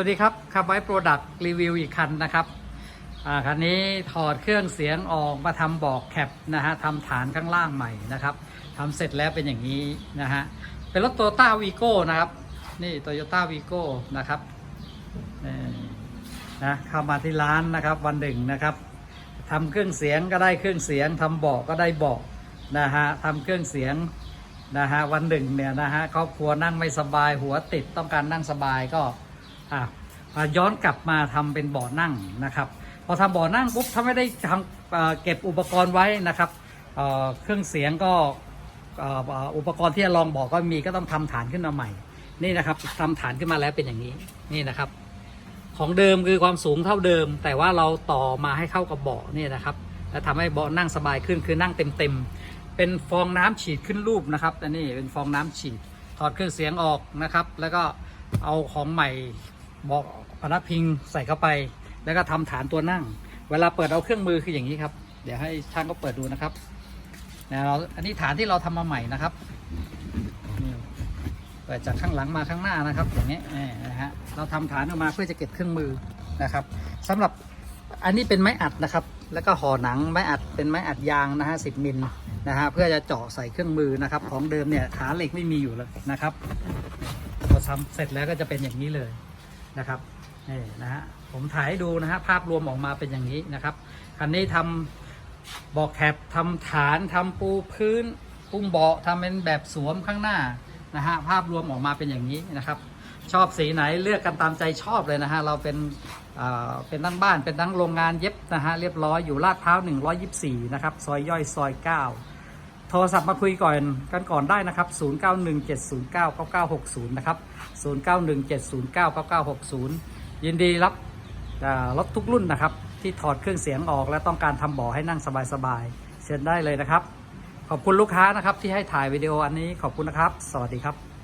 วัสดีครับขับไว้โปรดักต์รีวิวอีกคันนะครับคันนี้ถอดเครื่องเสียงออกมาทำบอกแคปนะฮะทำฐานข้างล่างใหม่นะครับทำเสร็จแล้วเป็นอย่างนี้นะฮะเป็นรถโตโยต้าวีโก้นะครับ นี่โตโยต้าวีโก้นะครับนี่นะเข้ามาที่ร้านนะครับวันหนึ่งนะครับทำเครื่องเสียงก็ได้เครื่องเสียงทำบาะก็ได้บาะนะฮะทำเครื่องเสียงนะฮะวันหนึ่งเนี่ยนะฮะครอบครัวนั่งไม่สบายหัวติดต้องการนั่งสบายก็ อะมาย้อนกลับมาทำเป็นเบ่อนั่งนะครับ พอทำเบ่อนั่งปุ๊บถ้าไม่ได้ทำเก็บอุปกรณ์ไว้นะครับเเครื่องเสียงก็อุปกรณ์ที่จะลองบอกก็มีก็ต้องทำฐานขึ้นมาใหม่ นี่นะครับทำฐานขึ้นมาแล้วเป็นอย่างนี้นี่นะครับ ของเดิมคือความสูงเท่าเดิม แต่ว่าเราต่อมาให้เข้ากับเบาะนี่นะครับและทำให้เบาะนั่งสบายขึ้นคือนั่งเต็มๆเป็นฟองน้ำฉีดขึ้นรูปนะครับอันนี้เป็นฟองน้ำฉีดถอดเครื่องเสียงออกนะครับ แล้วก็เอาของใหม่ เบอกพนักพิงใส่เข้าไป แล้วก็ทำฐานตัวนั่ง เวลาเปิดเอาเครื่องมือคืออย่างนี้ครับ เดี๋ยวให้ช่างก็เปิดดูนะครับนะเราอันนี้ฐานที่เราทำมาใหม่นะครับเปิดจากข้างหลังมาข้างหน้านะครับ อย่างนี้นะฮะเราทำฐานออกมาเพื่อจะเก็บเครื่องมือนะครับสำหรับอันนี้เป็นไม้อัดนะครับ แล้วก็ห่อหนังไม้อัดเป็นไม้อัดยางนะฮะสิบมิลนะฮะเพื่อจะเจาะใส่เครื่องมือนะครับ ของเดิมเนี่ยขาเหล็กไม่มีอยู่เลยนะครับพอทำเสร็จแล้วก็จะเป็นอย่างนี้เลย นะครับนี่นะฮะผมถ่ายให้ดูนะฮะภาพรวมออกมาเป็นอย่างนี้นะครับคันนี้ทำบอกแคปทำฐานทำปูพื้นปุ้มเบาะทำเป็นแบบสวมข้างหน้านะฮะภาพรวมออกมาเป็นอย่างนี้นะครับชอบสีไหนเลือกกันตามใจชอบเลยนะฮะเราเป็นเป็นทั้งบ้านเป็นทั้งโรงงานเย็บนะฮะเรียบร้อยอยู่ลาดพร้าว 124 นะครับ ซอยย่อยซอย 9 โทรศัพท์มาคุยก่อนกันก่อนได้นะครับ 0917099960 นะครับ 0917099960 ยินดีรับรถทุกรุ่นนะครับ ที่ถอดเครื่องเสียงออกและต้องการทำเบ่อให้นั่งสบายๆเชิญได้เลยนะครับ ขอบคุณลูกค้านะครับที่ให้ถ่ายวิดีโออันนี้ขอบคุณนะครับ สวัสดีครับ